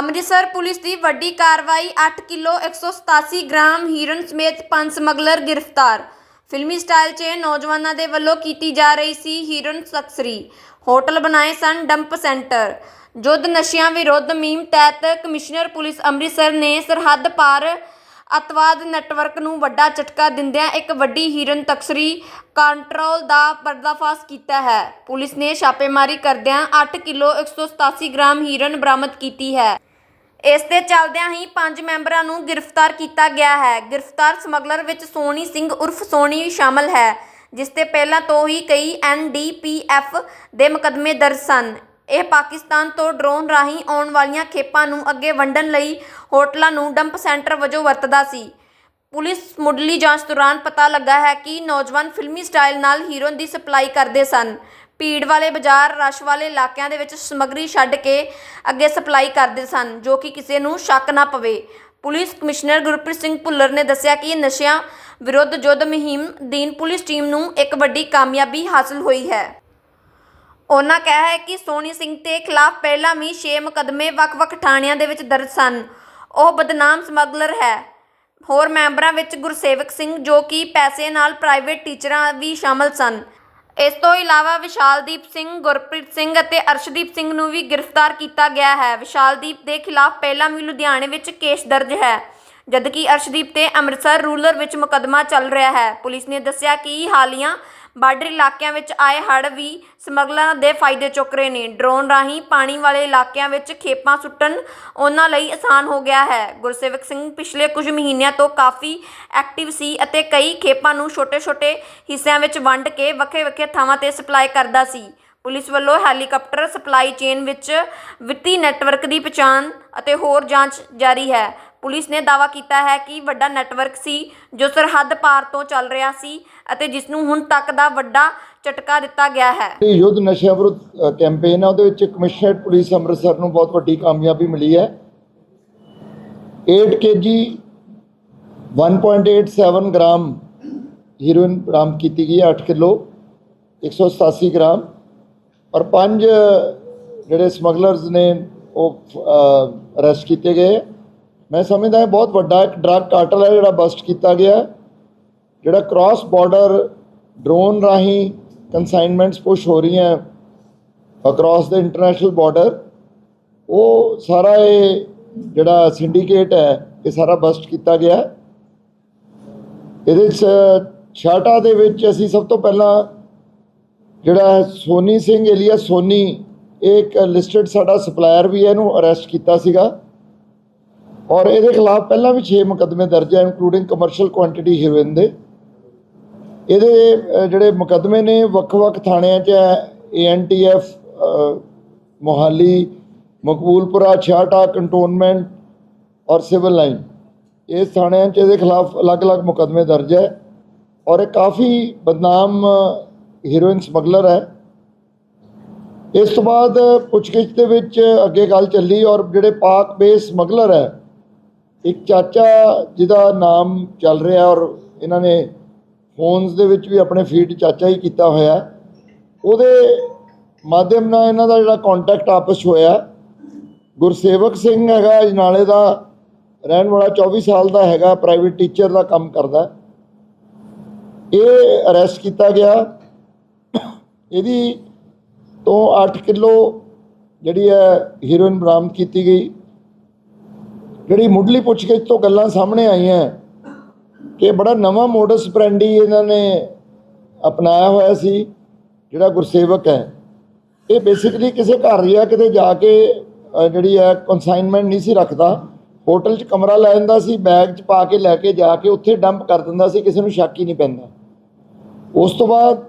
Amritsar police ਦੀ ਵੱਡੀ ਕਾਰਵਾਈ 8 kilo 187 gram heroin ਸਮੇਤ ਪੰਜ ਸਮਗਲਰ ਗ੍ਰਿਫਤਾਰ। ਫਿਲਮੀ ਸਟਾਈਲ 'ਚ ਨੌਜਵਾਨਾਂ ਦੇ ਵੱਲੋਂ ਕੀਤੀ ਜਾ ਰਹੀ ਸੀ ਹੀਰਨ ਤਸਕਰੀ ਹੋਟਲ ਬਣਾਏ ਸਨ ਡੰਪ ਸੈਂਟਰ। ਜੁੱਧ ਨਸ਼ਿਆਂ ਵਿਰੁੱਧ ਮੁਹਿੰਮ ਤਹਿਤ ਕਮਿਸ਼ਨਰ ਪੁਲਿਸ ਅੰਮ੍ਰਿਤਸਰ ਨੇ ਸਰਹੱਦ ਪਾਰ ਅਤਵਾਦ ਨੈਟਵਰਕ ਨੂੰ ਵੱਡਾ ਝਟਕਾ ਦਿੰਦਿਆਂ ਇੱਕ ਵੱਡੀ ਹੀਰਨ ਤਕਸ਼ਰੀ ਕੰਟਰੋਲ ਦਾ ਪਰਦਾਫਾਸ਼ ਕੀਤਾ ਹੈ। ਪੁਲਿਸ ਨੇ ਛਾਪੇਮਾਰੀ ਕਰਦਿਆਂ 8 ਕਿਲੋ 187 ਗ੍ਰਾਮ ਹੀਰਨ ਬਰਾਮਦ ਕੀਤੀ ਹੈ। ਇਸ ਦੇ ਚੱਲਦਿਆਂ ਹੀ ਪੰਜ ਮੈਂਬਰਾਂ ਨੂੰ ਗ੍ਰਿਫਤਾਰ ਕੀਤਾ ਗਿਆ ਹੈ। ਗ੍ਰਿਫਤਾਰ ਸਮਗਲਰ ਵਿੱਚ ਸੋਨੀ ਸਿੰਘ ਉਰਫ ਸੋਨੀ ਸ਼ਾਮਲ ਹੈ, ਜਿਸ ਤੇ ਪਹਿਲਾਂ ਤੋਂ ਹੀ ਕਈ ਐਨਡੀਪੀਐਫ ਦੇ ਮੁਕੱਦਮੇ ਦਰਜ ਸਨ। ਇਹ ਪਾਕਿਸਤਾਨ ਤੋਂ ਡਰੋਨ ਰਾਹੀਂ ਆਉਣ ਵਾਲੀਆਂ ਖੇਪਾਂ ਨੂੰ ਅੱਗੇ ਵੰਡਣ ਲਈ ਹੋਟਲਾਂ ਨੂੰ ਡੰਪ ਸੈਂਟਰ ਵਜੋਂ ਵਰਤਦਾ ਸੀ। ਪੁਲਿਸ ਮੁੱਢਲੀ ਜਾਂਚ ਦੌਰਾਨ ਪਤਾ ਲੱਗਾ ਹੈ ਕਿ ਨੌਜਵਾਨ ਫਿਲਮੀ ਸਟਾਈਲ ਨਾਲ ਹੀਰੋਇਨ ਦੀ ਸਪਲਾਈ ਕਰਦੇ ਸਨ। ਭੀੜ ਵਾਲੇ ਬਾਜ਼ਾਰ, ਰਸ਼ ਵਾਲੇ ਇਲਾਕਿਆਂ ਦੇ ਵਿੱਚ ਸਮੱਗਰੀ ਛੱਡ ਕੇ ਅੱਗੇ ਸਪਲਾਈ ਕਰਦੇ ਸਨ, ਜੋ ਕਿ ਕਿਸੇ ਨੂੰ ਸ਼ੱਕ ਨਾ ਪਵੇ। ਪੁਲਿਸ ਕਮਿਸ਼ਨਰ ਗੁਰਪ੍ਰੀਤ ਸਿੰਘ ਭੁੱਲਰ ਨੇ ਦੱਸਿਆ ਕਿ ਨਸ਼ਿਆਂ ਵਿਰੁੱਧ ਯੁੱਧ ਮੁਹਿੰਮ ਦੀਨ ਪੁਲਿਸ ਟੀਮ ਨੂੰ ਇੱਕ ਵੱਡੀ ਕਾਮਯਾਬੀ ਹਾਸਲ ਹੋਈ ਹੈ। ਉਹਨਾਂ ਕਿਹਾ ਹੈ ਕਿ ਸੋਨੀ ਸਿੰਘ ਤੇ ਖਿਲਾਫ ਪਹਿਲਾਂ ਵੀ 6 ਮੁਕੱਦਮੇ ਵੱਖ-ਵੱਖ ਥਾਣਿਆਂ ਦੇ ਵਿੱਚ ਦਰਜ ਸਨ। ਉਹ ਬਦਨਾਮ ਸਮਗਲਰ ਹੈ। ਹੋਰ ਮੈਂਬਰਾਂ ਵਿੱਚ ਗੁਰਸੇਵਕ ਸਿੰਘ ਜੋ ਕਿ ਪੈਸੇ ਨਾਲ ਪ੍ਰਾਈਵੇਟ ਟੀਚਰਾਂ ਵੀ ਸ਼ਾਮਲ ਸਨ। ਇਸ ਤੋਂ ਇਲਾਵਾ ਵਿਸ਼ਾਲਦੀਪ ਸਿੰਘ, ਗੁਰਪ੍ਰੀਤ ਸਿੰਘ ਅਤੇ ਅਰਸ਼ਦੀਪ ਸਿੰਘ ਨੂੰ ਵੀ ਗ੍ਰਿਫਤਾਰ ਕੀਤਾ ਗਿਆ ਹੈ। ਵਿਸ਼ਾਲਦੀਪ ਦੇ ਖਿਲਾਫ ਪਹਿਲਾਂ ਵੀ ਲੁਧਿਆਣੇ ਵਿੱਚ ਕੇਸ ਦਰਜ ਹੈ, ਜਦਕਿ ਅਰਸ਼ਦੀਪ ਤੇ ਅੰਮ੍ਰਿਤਸਰ ਰੂਰਲ ਵਿੱਚ ਮੁਕੱਦਮਾ ਚੱਲ ਰਿਹਾ ਹੈ। ਪੁਲਿਸ ਨੇ ਦੱਸਿਆ ਕਿ ਹਾਲੀਆਂ ਬਾਰਡਰ ਇਲਾਕਿਆਂ ਵਿੱਚ ਆਏ ਹੜ੍ਹ ਵੀ ਸਮਗਲਰਾਂ ਦੇ ਫਾਇਦੇ ਚੁੱਕ ਰਹੇ ਨੇ। ਡਰੋਨ ਰਾਹੀਂ ਪਾਣੀ ਵਾਲੇ ਇਲਾਕਿਆਂ ਵਿੱਚ ਖੇਪਾਂ ਸੁੱਟਣ ਉਹਨਾਂ ਲਈ ਆਸਾਨ ਹੋ ਗਿਆ ਹੈ। ਗੁਰਸੇਵਕ ਸਿੰਘ ਪਿਛਲੇ ਕੁਝ ਮਹੀਨਿਆਂ ਤੋਂ ਕਾਫੀ ਐਕਟਿਵ ਸੀ ਅਤੇ ਕਈ ਖੇਪਾਂ ਨੂੰ ਛੋਟੇ-ਛੋਟੇ ਹਿੱਸਿਆਂ ਵਿੱਚ ਵੰਡ ਕੇ ਵੱਖਰੇ-ਵੱਖਰੇ ਥਾਵਾਂ ਤੇ ਸਪਲਾਈ ਕਰਦਾ ਸੀ। ਪੁਲਿਸ ਵੱਲੋਂ ਹੈਲੀਕਾਪਟਰ ਸਪਲਾਈ ਚੇਨ ਵਿੱਚ ਵਿੱਤੀ ਨੈਟਵਰਕ ਦੀ ਪਛਾਣ ਅਤੇ ਹੋਰ ਜਾਂਚ ਜਾਰੀ ਹੈ। ਪੁਲਿਸ ਨੇ ਦਾਅਵਾ ਕੀਤਾ ਹੈ ਕਿ ਵੱਡਾ ਨੈਟਵਰਕ ਸੀ ਜੋ ਸਰਹੱਦ ਪਾਰ ਤੋਂ ਚੱਲ ਰਿਹਾ ਸੀ ਅਤੇ ਜਿਸ ਨੂੰ ਹੁਣ ਤੱਕ ਦਾ ਵੱਡਾ ਝਟਕਾ ਦਿੱਤਾ ਗਿਆ ਹੈ। ਇਹ ਯੁੱਧ ਨਸ਼ਿਆਂ ਵਿਰੁੱਧ ਕੈਂਪੇਨ ਹੈ ਉਹਦੇ ਵਿੱਚ ਕਮਿਸ਼ਨਰੇਟ ਪੁਲਿਸ ਅੰਮ੍ਰਿਤਸਰ ਨੂੰ ਬਹੁਤ ਵੱਡੀ ਕਾਮਯਾਬੀ ਮਿਲੀ ਹੈ। 8 ਕੇਜੀ 1.87 ਗ੍ਰਾਮ ਹੀਰੋਇਨ ਬਰਾਮਦ ਕੀਤੀ ਗਈ ਹੈ 8 ਕਿਲੋ 187 ਗ੍ਰਾਮ। ਔਰ ਪੰਜ ਜਿਹੜੇ ਸਮਗਲਰਸ ਨੇ ਉਹ ਅਰੈਸਟ ਕੀਤੇ ਗਏ। ਮੈਂ ਸਮਝਦਾ ਇਹ ਬਹੁਤ ਵੱਡਾ ਇੱਕ ਡਰੱਗ ਕਾਰਟਲ ਹੈ ਜਿਹੜਾ ਬਸਟ ਕੀਤਾ ਗਿਆ ਜਿਹੜਾ ਕ੍ਰਾਸ ਬਾਰਡਰ ਡਰੋਨ ਰਾਹੀਂ ਕਨਸਾਈਨਮੈਂਟਸ ਪੁਸ਼ ਹੋ ਰਹੀਆਂ ਅਕ੍ਰਾਸ ਦ ਇੰਟਰਨੈਸ਼ਨਲ ਬਾਰਡਰ ਉਹ ਸਾਰਾ ਇਹ ਜਿਹੜਾ ਸਿੰਡੀਕੇਟ ਹੈ, ਇਹ ਸਾਰਾ ਬਸਟ ਕੀਤਾ ਗਿਆ ਇਹਦੇ ਚ ਛਾਟਾ ਦੇ ਵਿੱਚ ਅਸੀਂ ਸਭ ਤੋਂ ਪਹਿਲਾਂ ਜਿਹੜਾ ਸੋਨੀ ਸਿੰਘ ਏਲੀਆ ਸੋਨੀ, ਇਹ ਇੱਕ ਲਿਸਟਡ ਸਾਡਾ ਸਪਲਾਇਰ ਵੀ ਹੈ, ਇਹਨੂੰ ਅਰੈਸਟ ਕੀਤਾ ਸੀਗਾ। ਔਰ ਇਹਦੇ ਖਿਲਾਫ ਪਹਿਲਾਂ ਵੀ 6 ਮੁਕੱਦਮੇ ਦਰਜ ਹੈ ਇਨਕਲੂਡਿੰਗ ਕਮਰਸ਼ੀਅਲ ਕੁਆਂਟੀਟੀ ਹੀਰੋਇਨ ਦੇ। ਇਹਦੇ ਜਿਹੜੇ ਮੁਕੱਦਮੇ ਨੇ, ਵੱਖ-ਵੱਖ ਥਾਣਿਆਂ 'ਚ ਹੈ ਏਐਨਟੀਐਫ ਮੋਹਾਲੀ, ਮਕਬੂਲਪੁਰਾ ਛਾਟਾ ਕੰਟੋਨਮੈਂਟ ਔਰ ਸਿਵਲ ਲਾਈਨ ਇਸ ਥਾਣਿਆਂ 'ਚ ਇਹਦੇ ਖਿਲਾਫ ਅਲੱਗ-ਅਲੱਗ ਮੁਕੱਦਮੇ ਦਰਜ ਹੈ ਔਰ ਇਹ ਕਾਫੀ ਬਦਨਾਮ ਹੀਰੋਇਨ ਸਮਗਲਰ ਹੈ। ਇਸ ਤੋਂ ਬਾਅਦ ਪੁੱਛਗਿੱਛ ਦੇ ਵਿੱਚ ਅੱਗੇ ਗੱਲ ਚੱਲੀ ਔਰ ਜਿਹੜੇ ਪਾਕ ਬੇਸ ਸਮਗਲਰ ਹੈ ਇੱਕ ਚਾਚਾ ਜਿਹਦਾ ਨਾਮ ਚੱਲ ਰਿਹਾ ਔਰ ਇਹਨਾਂ ਨੇ ਫੋਨਸ ਦੇ ਵਿੱਚ ਵੀ ਆਪਣੇ ਫੀਡ ਚਾਚਾ ਹੀ ਕੀਤਾ ਹੋਇਆ। ਉਹਦੇ ਮਾਧਿਅਮ ਨਾਲ ਇਹਨਾਂ ਦਾ ਜਿਹੜਾ ਕੰਟੈਕਟ ਆਪਸ ਹੋਇਆ। ਗੁਰਸੇਵਕ ਸਿੰਘ ਹੈਗਾ, ਅਜਨਾਲੇ ਦਾ, ਰਹਿਣ ਵਾਲਾ 24 ਸਾਲ ਦਾ ਹੈਗਾ ਪ੍ਰਾਈਵੇਟ ਟੀਚਰ ਦਾ ਕੰਮ ਕਰਦਾ। ਇਹ ਅਰੈਸਟ ਕੀਤਾ ਗਿਆ। ਇਹਦੀ ਤੋਂ 8 ਕਿਲੋ ਜਿਹੜੀ ਹੈ ਹੀਰੋਇਨ ਬਰਾਮਦ ਕੀਤੀ ਗਈ। ਜਿਹੜੀ ਮੁੱਢਲੀ ਪੁੱਛਗਿੱਛ ਤੋਂ ਗੱਲਾਂ ਸਾਹਮਣੇ ਆਈਆਂ ਕਿ ਬੜਾ ਨਵਾਂ ਮੋਡਸ ਪ੍ਰੈਂਡੀ ਇਹਨਾਂ ਨੇ ਅਪਣਾਇਆ ਹੋਇਆ ਸੀ, ਜਿਹੜਾ ਗੁਰਸੇਵਕ ਹੈ। ਇਹ ਬੇਸਿਕਲੀ ਕਿਸੇ ਘਰ ਜਾਂ ਕਿਤੇ ਜਾ ਕੇ ਜਿਹੜੀ ਹੈ ਕਨਸਾਈਨਮੈਂਟ ਨਹੀਂ ਸੀ ਰੱਖਦਾ। ਹੋਟਲ 'ਚ ਕਮਰਾ ਲੈ ਜਾਂਦਾ ਸੀ ਬੈਗ 'ਚ ਪਾ ਕੇ ਲੈ ਕੇ ਜਾ ਕੇ ਉੱਥੇ ਡੰਪ ਕਰ ਦਿੰਦਾ ਸੀ, ਕਿਸੇ ਨੂੰ ਸ਼ੱਕ ਹੀ ਨਹੀਂ ਪੈਂਦਾ। ਉਸ ਤੋਂ ਬਾਅਦ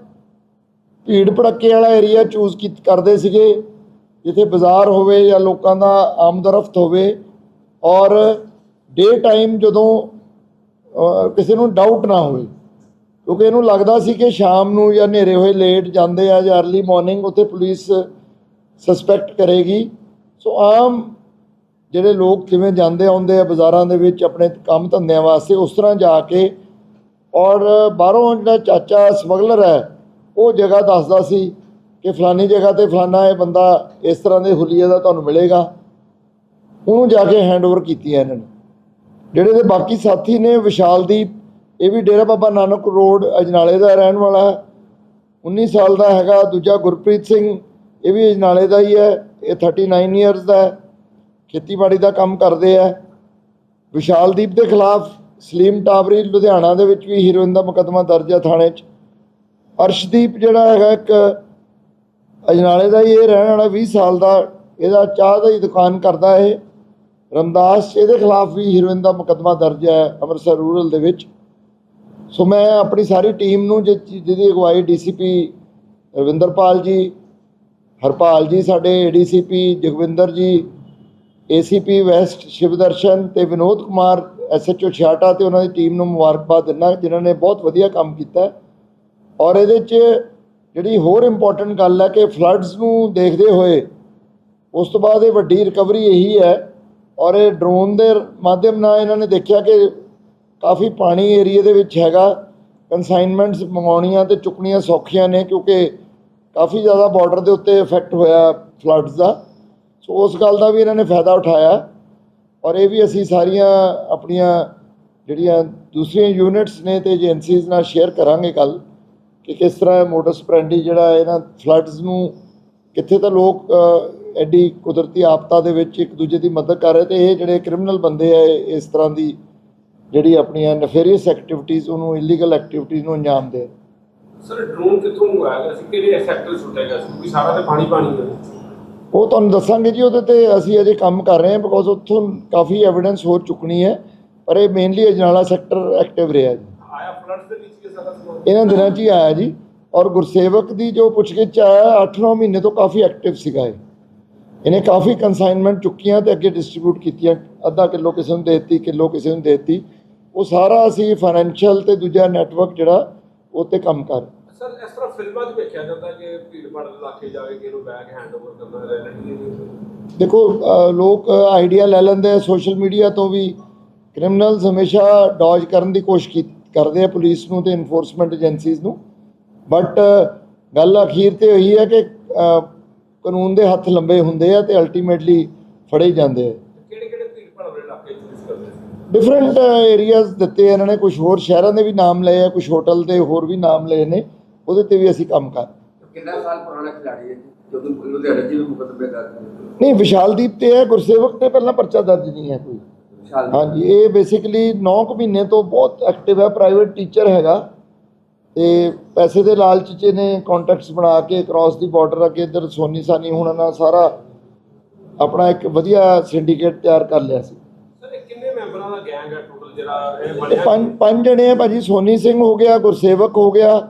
ਭੀੜ ਭੜੱਕੇ ਵਾਲਾ ਏਰੀਆ ਚੂਜ਼ ਕਰਦੇ ਸੀਗੇ, ਜਿੱਥੇ ਬਾਜ਼ਾਰ ਹੋਵੇ ਜਾਂ ਲੋਕਾਂ ਦਾ ਆਮਦਰਫਤ ਹੋਵੇ ਔਰ ਡੇ ਟਾਈਮ ਜਦੋਂ ਕਿਸੇ ਨੂੰ ਡਾਊਟ ਨਾ ਹੋਵੇ, ਕਿਉਂਕਿ ਇਹਨੂੰ ਲੱਗਦਾ ਸੀ ਕਿ ਸ਼ਾਮ ਨੂੰ ਜਾਂ ਹਨੇਰੇ ਹੋਏ ਲੇਟ ਜਾਂਦੇ ਆ ਜਾਂ अर्ਲੀ ਮਾਰਨਿੰਗ ਉੱਥੇ ਪੁਲਿਸ ਸਸਪੈਕਟ ਕਰੇਗੀ। ਸੋ ਆਮ ਜਿਹੜੇ ਲੋਕ ਜਿਵੇਂ ਜਾਂਦੇ ਆਉਂਦੇ ਆ ਬਾਜ਼ਾਰਾਂ ਦੇ ਵਿੱਚ ਆਪਣੇ ਕੰਮ ਧੰਦਿਆਂ ਵਾਸਤੇ, ਉਸ ਤਰ੍ਹਾਂ ਜਾ ਕੇ ਔਰ ਬਾਹਰੋਂ ਜਿਹੜਾ ਚਾਚਾ ਸਮਗਲਰ ਹੈ, ਉਹ ਜਗ੍ਹਾ ਦੱਸਦਾ ਸੀ ਕਿ ਫਲਾਨੀ ਜਗ੍ਹਾ ਤੇ ਫਲਾਨਾ ਇਹ ਬੰਦਾ ਇਸ ਤਰ੍ਹਾਂ ਦੇ ਹੁਲੀਏ ਦਾ ਤੁਹਾਨੂੰ ਮਿਲੇਗਾ। ਉਹਨੂੰ ਜਾ ਕੇ ਹੈਂਡਓਵਰ ਕੀਤੀਆਂ ਇਹਨਾਂ ਨੇ। ਜਿਹੜੇ ਦੇ ਬਾਕੀ ਸਾਥੀ ਨੇ, ਵਿਸ਼ਾਲਦੀਪ, ਇਹ ਵੀ ਡੇਰਾ ਬਾਬਾ ਨਾਨਕ ਰੋਡ, ਅਜਨਾਲੇ ਦਾ ਰਹਿਣ ਵਾਲਾ ਹੈ। 19 ਸਾਲ ਦਾ ਹੈਗਾ, ਦੂਜਾ ਗੁਰਪ੍ਰੀਤ ਸਿੰਘ, ਇਹ ਵੀ ਅਜਨਾਲੇ ਦਾ ਹੀ ਹੈ, ਇਹ 39 ਇਅਰਸ ਦਾ ਹੈ। ਖੇਤੀਬਾੜੀ ਦਾ ਕੰਮ ਕਰਦੇ ਆ। ਵਿਸ਼ਾਲਦੀਪ ਦੇ ਖਿਲਾਫ ਸਲੀਮ ਟਾਵਰੀ, ਲੁਧਿਆਣਾ ਦੇ ਵਿੱਚ ਵੀ ਹੀਰੋਇਨ ਦਾ ਮੁਕੱਦਮਾ ਦਰਜ ਹੈ ਥਾਣੇ 'ਚ। ਅਰਸ਼ਦੀਪ ਜਿਹੜਾ ਹੈਗਾ ਇੱਕ ਅਜਨਾਲੇ ਦਾ ਹੀ ਇਹ ਰਹਿਣ ਵਾਲਾ 20 ਸਾਲ ਦਾ, ਇਹਦਾ ਚਾਹ ਦਾ ਹੀ ਦੁਕਾਨ ਕਰਦਾ ਇਹ। ਰਮਦਾਸ, ਇਹਦੇ ਖਿਲਾਫ ਵੀ ਹੀਰੋਇਨ ਦਾ ਮੁਕੱਦਮਾ ਦਰਜ ਹੈ ਅੰਮ੍ਰਿਤਸਰ ਰੂਰਲ ਦੇ ਵਿੱਚ। ਸੋ ਮੈਂ ਆਪਣੀ ਸਾਰੀ ਟੀਮ ਨੂੰ ਜਿ- ਜਿਹਦੀ ਅਗਵਾਈ ਡੀਸੀਪੀ ਰਵਿੰਦਰਪਾਲ ਜੀ, ਹਰਪਾਲ ਜੀ, ਸਾਡੇ ਏਡੀਸੀਪੀ ਜਗਵਿੰਦਰ ਜੀ ਏਸੀਪੀ ਵੈਸਟ ਸ਼ਿਵਦਰਸ਼ਨ ਤੇ ਵਿਨੋਦ ਕੁਮਾਰ ਐਸਐਚਓ ਛਿਆਟਾ ਤੇ ਉਹਨਾਂ ਦੀ ਟੀਮ ਨੂੰ ਮੁਬਾਰਕਬਾਦ ਦਿੰਦਾ, ਜਿਨ੍ਹਾਂ ਨੇ ਬਹੁਤ ਵਧੀਆ ਕੰਮ ਕੀਤਾ। ਔਰ ਇਹਦੇ 'ਚ ਜਿਹੜੀ ਹੋਰ ਇੰਪੋਰਟੈਂਟ ਗੱਲ ਹੈ ਕਿ ਫਲੱਡਸ ਨੂੰ ਦੇਖਦੇ ਹੋਏ, ਉਸ ਤੋਂ ਬਾਅਦ ਇਹ ਵੱਡੀ ਰਿਕਵਰੀ ਇਹੀ ਹੈ ਔਰ ਇਹ ਡਰੋਨ ਦੇ ਮਾਧਿਅਮ ਨਾਲ ਇਹਨਾਂ ਨੇ ਦੇਖਿਆ ਕਿ ਕਾਫੀ ਪਾਣੀ ਏਰੀਆ ਦੇ ਵਿੱਚ ਹੈਗਾ। ਕਨਸਾਈਨਮੈਂਟਸ ਮੰਗਾਉਣੀਆਂ ਤੇ ਚੁੱਕਣੀਆਂ ਸੌਖੀਆਂ ਨੇ ਕਿਉਂਕਿ ਕਾਫੀ ਜ਼ਿਆਦਾ ਬਾਰਡਰ ਦੇ ਉੱਤੇ ਇਫੈਕਟ ਹੋਇਆ ਫਲੱਡਸ ਦਾ। ਸੋ ਉਸ ਗੱਲ ਦਾ ਵੀ ਇਹਨਾਂ ਨੇ ਫਾਇਦਾ ਉਠਾਇਆ। ਔਰ ਇਹ ਵੀ ਅਸੀਂ ਸਾਰੀਆਂ ਆਪਣੀਆਂ ਜਿਹੜੀਆਂ ਦੂਸਰੀਆਂ ਯੂਨਿਟਸ ਨੇ ਤੇ ਏਜੰਸੀਜ਼ ਨਾਲ ਸ਼ੇਅਰ ਕਰਾਂਗੇ ਕੱਲ ਕਿ ਕਿਸ ਤਰ੍ਹਾਂ ਮੋਡਸ ਪ੍ਰੈਂਡੀ ਜਿਹੜਾ ਇਹਨਾਂ ਫਲੱਡਸ ਨੂੰ ਕਿੱਥੇ ਤਾਂ ਲੋਕ ਐਡੀ ਕੁਦਰਤੀ ਆਪਤਾ ਦੇ ਵਿੱਚ ਇੱਕ ਦੂਜੇ ਦੀ ਮਦਦ ਕਰ ਰਹੇ ਤੇ ਇਹ ਜਿਹੜੇ ਕ੍ਰਿਮੀਨਲ ਬੰਦੇ ਆ ਇਸ ਤਰ੍ਹਾਂ ਦੀ ਜਿਹੜੀ ਆਪਣੀਆਂ ਨਫੇਰੀਅਸ ਐਕਟੀਵਿਟੀਜ਼ ਉਹਨੂੰ ਇਲੀਗਲ ਐਕਟੀਵਿਟੀਜ਼ ਨੂੰ ਅੰਜਾਮ ਦੇ। ਸਰ ਡਰੋਨ ਕਿੱਥੋਂ ਮੰਗਵਾਇਆ ਗਿਆ ਸੀ? ਕਿਹੜੇ ਸੈਕਟਰ ਛੁੱਟਿਆ ਗਿਆ ਸੀ? ਕਿਉਂਕਿ ਸਾਰਾ ਤੇ ਪਾਣੀ ਪਾਣੀ ਹੈ। ਉਹ ਤੁਹਾਨੂੰ ਦੱਸਾਂਗੇ ਜੀ ਉਹਦੇ ਤੇ ਅਸੀਂ ਅਜੇ ਕੰਮ ਕਰ ਰਹੇ ਹਾਂ ਬਿਕੋਜ਼ ਉੱਥੋਂ ਕਾਫੀ ਐਵੀਡੈਂਸ ਹੋ ਚੁੱਕਣੀ ਹੈ ਪਰ ਇਹ ਮੇਨਲੀ ਅਜਨਾਲਾ ਸੈਕਟਰ ਐਕਟਿਵ ਰਿਹਾ ਜੀ। ਆਇਆ ਫਲੱਡ ਦੇ ਵਿੱਚ ਇਹ ਸਾਰਾ ਸਮਾਨ? ਇਹਨਾਂ ਦਿਨਾਂ 'ਚ ਹੀ ਆਇਆ ਜੀ ਔਰ ਗੁਰਸੇਵਕ ਦੀ ਜੋ ਪੁੱਛਗਿੱਛ ਆਇਆ 8-9 ਮਹੀਨੇ ਤੋਂ ਕਾਫੀ ਐਕਟਿਵ ਸੀਗਾ ਇਹ। ਇਹਨੇ ਕਾਫੀ ਕਨਸਾਈਨਮੈਂਟ ਚੁੱਕੀਆਂ ਤੇ ਅੱਗੇ ਡਿਸਟ੍ਰੀਬਿਊਟ ਕੀਤੀਆਂ। ਅੱਧਾ ਕਿਲੋ ਕਿਸੇ ਨੂੰ ਦੇ ਦਿੱਤੀ ਕਿਲੋ ਕਿਸੇ ਨੂੰ ਦੇ ਦਿੱਤੀ। ਉਹ ਸਾਰਾ ਅਸੀਂ ਫਾਈਨੈਂਸ਼ੀਅਲ ਤੇ ਦੂਜਾ ਨੈਟਵਰਕ ਜਿਹੜਾ ਉਹ ਤੇ ਕੰਮ ਕਰ। ਸਰ ਇਸ ਤਰ੍ਹਾਂ ਫਿਲਮਾਂ 'ਚ ਵੇਖਿਆ ਜਾਂਦਾ ਕਿ ਭੀੜ ਭਾੜ ਦੇ ਇਲਾਕੇ ਜਾ ਕੇ ਕਿਹਨੂੰ ਬੈਗ ਹੈਂਡਓਵਰ ਕਰਨਾ ਰੈਲਟੀ ਦੇਖੋ ਲੋਕ ਆਈਡੀਆ ਲੈ ਲੈਂਦੇ ਆ ਸੋਸ਼ਲ ਮੀਡੀਆ ਤੋਂ ਵੀ। ਕ੍ਰਿਮੀਨਲਸ ਹਮੇਸ਼ਾ ਡੌਜ ਕਰਨ ਦੀ ਕੋਸ਼ਿਸ਼ ਕਰਦੇ ਆ ਪੁਲਿਸ ਨੂੰ ਤੇ ਇਨਫੋਰਸਮੈਂਟ ਏਜੰਸੀਜ਼ ਨੂੰ। ਬਟ ਗੱਲ ਅਖੀਰ ਤੇ ਉਹੀ ਹੈ ਕਿ ਕਾਨੂੰਨ ਦੇ ਹੱਥ ਲੰਬੇ ਹੁੰਦੇ ਆ ਤੇ ਅਲਟੀਮੇਟਲੀ ਫੜੇ ਜਾਂਦੇ ਆ। ਕਿਹੜੇ ਕਿਹੜੇ ਭੀੜ ਭਾੜ ਵਾਲੇ ਇਲਾਕੇ ਚੂਜ਼ ਕਰਦੇ ਸੀ? ਡਿਫਰੈਂਟ ਏਰੀਆਜ਼ ਦਿੱਤੇ ਇਹਨਾਂ ਨੇ ਕੁਝ ਹੋਰ ਸ਼ਹਿਰਾਂ ਦੇ ਵੀ ਨਾਮ ਲਏ ਆ ਕੁਝ ਹੋਟਲ ਦੇ ਹੋਰ ਵੀ ਨਾਮ ਲਏ ਨੇ ਉਹਦੇ ਤੇ ਵੀ ਅਸੀਂ ਕੰਮ ਕਰ ਕਿੰਨਾ ਸਾਲ ਪੁਰਾਣਾ ਖਿਡਾਰੀ ਹੈ ਜੀ? ਜਦੋਂ ਲੁਧਿਆਣੇ ਜੀ ਨੂੰ ਮੁਕਦਮੇ ਦਰਜ ਨੇ ਨਹੀਂ ਵਿਸ਼ਾਲਦੀਪ ਤੇ ਹੈ ਗੁਰਸੇਵਕ ਤੇ ਪਹਿਲਾਂ ਪਰਚਾ ਦਰਜ ਨਹੀਂ ਹੈ ਕੋਈ। ਹਾਂਜੀ ਇਹ ਬੇਸਿਕਲੀ 9 ਕੁ ਮਹੀਨੇ ਤੋਂ ਬਹੁਤ ਐਕਟਿਵ ਹੈ ਪ੍ਰਾਈਵੇਟ ਟੀਚਰ ਹੈਗਾ। ਤੇ ਪੈਸੇ ਦੇ ਲਾਲਚ 'ਚ ਇਹਨੇ ਕੰਟੈਕਟਸ ਬਣਾ ਕੇ ਕ੍ਰਾਸ ਦੀ ਬਾਰਡਰ ਅੱਗੇ ਇੱਧਰ ਸੋਨੀ ਸਾਨੀ ਹੁਣਾਂ ਨਾਲ ਸਾਰਾ ਆਪਣਾ ਇੱਕ ਵਧੀਆ ਸਿੰਡੀਕੇਟ ਤਿਆਰ ਕਰ ਲਿਆ ਸੀ। ਸਰ ਇਹ ਕਿੰਨੇ ਮੈਂਬਰਾਂ ਦਾ ਗੈਂਗ ਹੈ ਟੋਟਲ ਜਿਹੜਾ ਇਹ ਇਹ ਬਣਿਆ? ਪੰਜ ਪੰਜ ਜਣੇ ਆ ਭਾਜੀ ਸੋਨੀ ਸਿੰਘ ਹੋ ਗਿਆ ਗੁਰਸੇਵਕ ਹੋ ਗਿਆ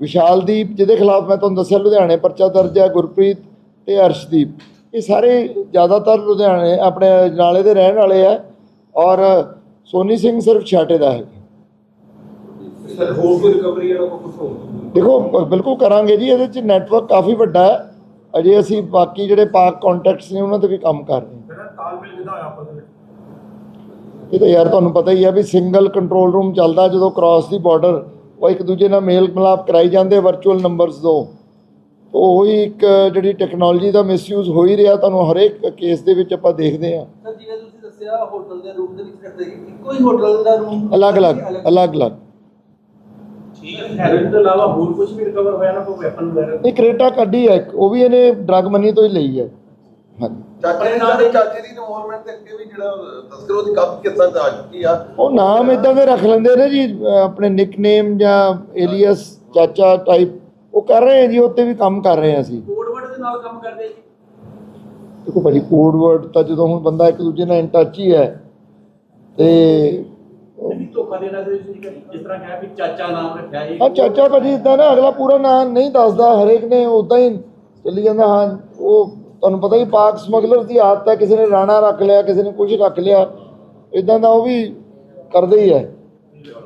ਵਿਸ਼ਾਲਦੀਪ ਜਿਹਦੇ ਖਿਲਾਫ ਮੈਂ ਤੁਹਾਨੂੰ ਦੱਸਿਆ ਲੁਧਿਆਣੇ ਪਰਚਾ ਦਰਜ ਹੈ ਗੁਰਪ੍ਰੀਤ ਤੇ ਅਰਸ਼ਦੀਪ। ਇਹ ਸਾਰੇ ਜ਼ਿਆਦਾਤਰ ਲੁਧਿਆਣੇ ਆਪਣੇ ਨਾਲੇ ਦੇ ਰਹਿਣ ਵਾਲੇ ਆ ਔਰ ਸੋਨੀ ਸਿੰਘ ਸਿਰਫ ਛਾਟੇ ਦਾ ਹੈ। ਸਰ ਹੋਰ ਕੋਈ ਰਿਕਵਰੀ ਹੈ ਕੋਈ ਕੁਝ ਹੋਰ ਦੇਖੋ ਬ- ਬਿਲਕੁਲ ਕਰਾਂਗੇ ਜੀ ਇਹਦੇ ਚ ਨੈਟਵਰਕ ਕਾਫੀ ਵੱਡਾ ਹੈ। ਅਜੇ ਅਸੀਂ ਬਾਕੀ ਜਿਹੜੇ ਪਾਕ ਕੰਟੈਕਟਸ ਨੇ ਉਹਨਾਂ ਤੇ ਵੀ ਕੰਮ ਕਰ ਰਹੇ ਹਾਂ। ਮੇਰਾ ਤਾਲਮੇਲ ਕਿਦਾਂ ਹੋਇਆ ਆਪਸ ਵਿੱਚ? ਇਹ ਤਾਂ ਯਾਰ ਤੁਹਾਨੂੰ ਪਤਾ ਹੀ ਆ ਵੀ ਸਿੰਗਲ ਕੰਟਰੋਲ ਰੂਮ ਚੱਲਦਾ ਜਦੋਂ ਕ੍ਰਾਸ ਦੀ ਬਾਰਡਰ ਉਹ ਇੱਕ ਦੂਜੇ ਨਾਲ ਮੇਲ ਮਿਲਾਪ ਕਰਾਈ ਜਾਂਦੇ ਵਰਚੁਅਲ ਨੰਬਰਸ ਤੋਂ ਉਹ ਹੀ ਇੱਕ ਜਿਹੜੀ ਟੈਕਨੋਲੋਜੀ ਦਾ ਮਿਸਯੂਜ਼ ਹੋ ਹੀ ਰਿਹਾ ਤੁਹਾਨੂੰ ਹਰੇਕ ਕੇਸ ਦੇ ਵਿੱਚ ਆਪਾਂ ਦੇਖਦੇ ਹਾਂ। ਸਰ ਜਿਵੇਂ ਤੁਸੀਂ ਦੱਸਿਆ ਹੋਟਲ ਦੇ ਰੂਮ ਦੇ ਵਿੱਚ ਰੱਖਦੇ ਇੱਕੋ ਹੀ ਹੋਟਲ ਦਾ ਰੂਮ ਅਲੱਗ-ਅਲੱਗ। ਅਲੱਗ-ਅਲੱਗ। ਠੀਕ ਹੈ ਹੈਰੋਇਨ ਤੋਂ ਇਲਾਵਾ ਹੋਰ ਕੁਝ ਵੀ ਰਿਕਵਰ ਹੋਇਆ ਨਾ ਕੋਈ ਵੈਪਨ ਵਗੈਰਾ? ਇਹ ਕਰੇਟਾ ਕੱਢੀ ਹੈ ਉਹ ਵੀ ਇਹਨੇ ਡਰਗ ਮਨੀ ਤੋਂ ਹੀ ਲਈ ਹੈ ਹਾਂਜੀ। ਚਾਚੇ ਨਾਲ ਦੇ ਚਾਚੇ ਦੀ ਇਨਵੋਲਵਮੈਂਟ ਤੇ ਅੱਗੇ ਵੀ ਜਿਹੜਾ ਤਸਕਰ ਉਹਦੀ ਕਾਫੀ ਕਿੱਸਾ ਆ ਚੁੱਕੀ ਆ। ਉਹ ਨਾਮ ਇਦਾਂ ਦੇ ਰੱਖ ਲੈਂਦੇ ਨੇ ਜੀ ਆਪਣੇ ਨਿਕਨੇਮ ਜਾਂ ਏਲੀਅਸ ਚਾਚਾ ਟਾਈਪ ਉਹ ਕਰ ਰਹੇ ਆ ਜੀ ਉੱਤੇ ਵੀ ਕੰਮ ਕਰ ਰਹੇ ਆ ਅਸੀਂ। ਕੋਡ ਵਰਡ ਦੇ ਨਾਲ ਕੰਮ ਕਰਦੇ ਜੀ। ਦੇਖੋ ਭਾਜੀ ਕੋਡ ਵਰਡ ਤਾਂ ਜਦੋਂ ਹੁਣ ਬੰਦਾ ਇੱਕ ਦੂਜੇ ਨਾਲ ਇਨ ਟੱਚ ਹੀ ਹੈ ਤੇ ਨਹੀਂ ਧੋਖਾ ਦੇਣਾ ਸੀ ਜਿਸ ਤਰ੍ਹਾਂ ਕਿਹਾ ਵੀ ਚਾਚਾ ਨਾਮ ਰੱਖਿਆ ਚਾਚਾ ਭਾਜੀ ਇਦਾਂ ਨਾ ਅਗਲਾ ਪੂਰਾ ਨਾਮ ਨਹੀਂ ਦੱਸਦਾ ਹਰੇਕ ਨੇ ਉਦਾਂ ਹੀ ਚੱਲੀ ਜਾਂਦਾ। ਹਾਂ ਉਹ ਤੁਹਾਨੂੰ ਪਤਾ ਹੀ ਪਾਕ ਸਮਗਲਰ ਦੀ ਆਦਤ ਹੈ ਕਿਸੇ ਨੇ ਰਾਣਾ ਰੱਖ ਲਿਆ ਕਿਸੇ ਨੇ ਕੁਝ ਰੱਖ ਲਿਆ। ਇਦਾਂ ਦਾ ਉਹ ਵੀ ਕਰਦੇ ਹੀ ਹੈ।